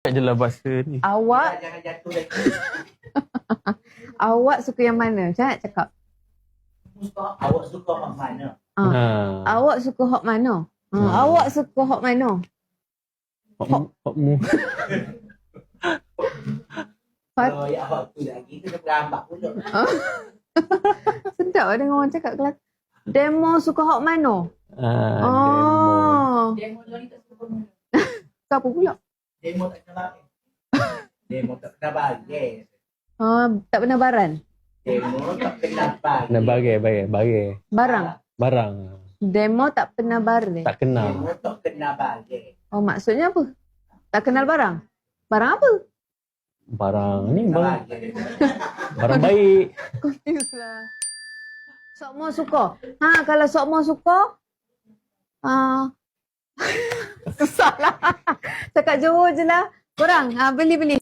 Cakap je lah bahasa ni. Awak, Jangan jatuh lagi. awak suka yang mana? Macam mana nak cakap? Suka, awak suka mak mana? Ah. Ha. Awak suka hot mana? Ha, Hmm. Awak suka hot mana? Hok mu. Hok mu. Fat- Kalau yang awak tu lagi, tu dia berambak pula. Sedap lah dengar orang cakap Kelantan. Demo suka hot mana? Ah, demo. Oh. Demo ni tak suka mana? Apa pula? Demo tak kena bagi. Demo tak kena bagi. Ah, tak pernah baran. Demo tak kena bagi. Kena bagai, bagai, bagai. Barang. Barang. Demo tak pernah baran. Tak kenal. Demo tak kena bagi. Oh, maksudnya apa? Tak kenal barang? Barang apa? Barang ni barang, barang baik. Confused lah. Sok Mo suka. Ha, kalau Sok Mo suka, ah, susah lah. Cakap Johor je lah. Korang, ha, beli-beli.